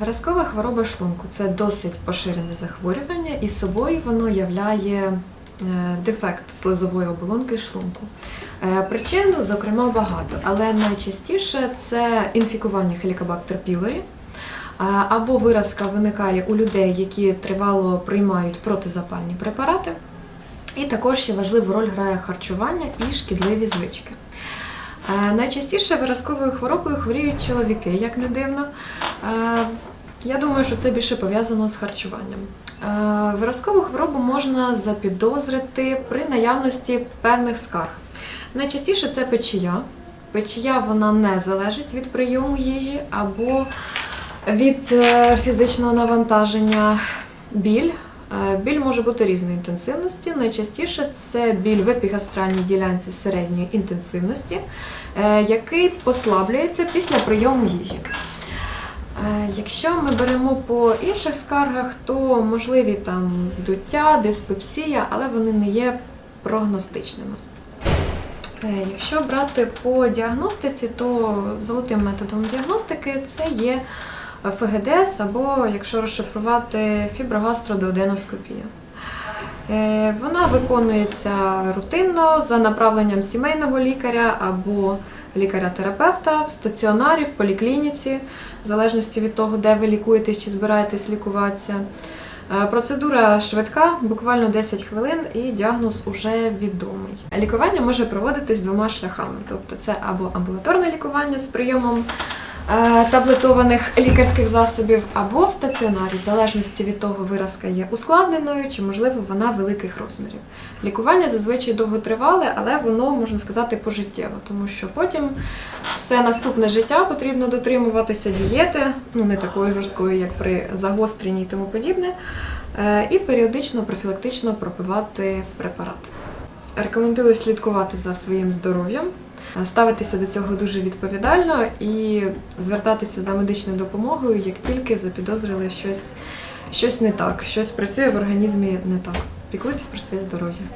Виразкова хвороба шлунку це досить поширене захворювання, і собою воно являє е, дефект слизової оболонки шлунку. Е, Причин, зокрема, багато, але найчастіше це інфікування Helicobacter pylori, або виразка виникає у людей, які тривало приймають протизапальні препарати. І також ще важливу роль грає харчування і шкідливі звички. Е, Найчастіше виразковою хворобою хворіють чоловіки, як не дивно. Я думаю, що це більше пов'язано з харчуванням. Е, Виразкову хворобу можна запідозрити при наявності певних скарг. Найчастіше це печія. Печія вона не залежить від прийому їжі або від е, фізичного навантаження. Біль. Е, Біль може бути різної інтенсивності. Найчастіше це біль в епігастральній ділянці середньої інтенсивності, який послаблюється після прийому їжі. Якщо ми беремо по інших скаргах, то можливі там здуття, диспепсія, але вони не є прогностичними. Е, Якщо брати по діагностиці, то золотим методом діагностики це є ФГДС або, якщо розшифрувати, фіброгастродеоденоскопія. Е, Вона виконується рутинно за направленням сімейного лікаря або лікаря-терапевта в стаціонарі, в поліклініці, в залежності від того, де ви лікуєтесь чи збираєтесь лікуватися. Е, Процедура швидка, буквально 10 хвилин, і діагноз уже відомий. Лікування може проводитись двома шляхами: тобто це або амбулаторне лікування з прийомом таблетованих лікарських засобів, або в стаціонарі, в залежності від того, виразка є ускладненою чи, можливо, вона великих розмірів. Лікування зазвичай довготривале, але воно можна сказати пожиттєво, тому що потім все наступне життя потрібно дотримуватися дієти, ну не такої жорсткої, як при загостренні і тому подібне, е, і періодично профілактично пропивати препарати. Рекомендую слідкувати за своїм здоров'ям, е, ставитися до цього дуже відповідально і звертатися за медичною допомогою, як тільки запідозрили щось, щось не так, щось працює в організмі не так. Піклуйтесь про своє здоров'я.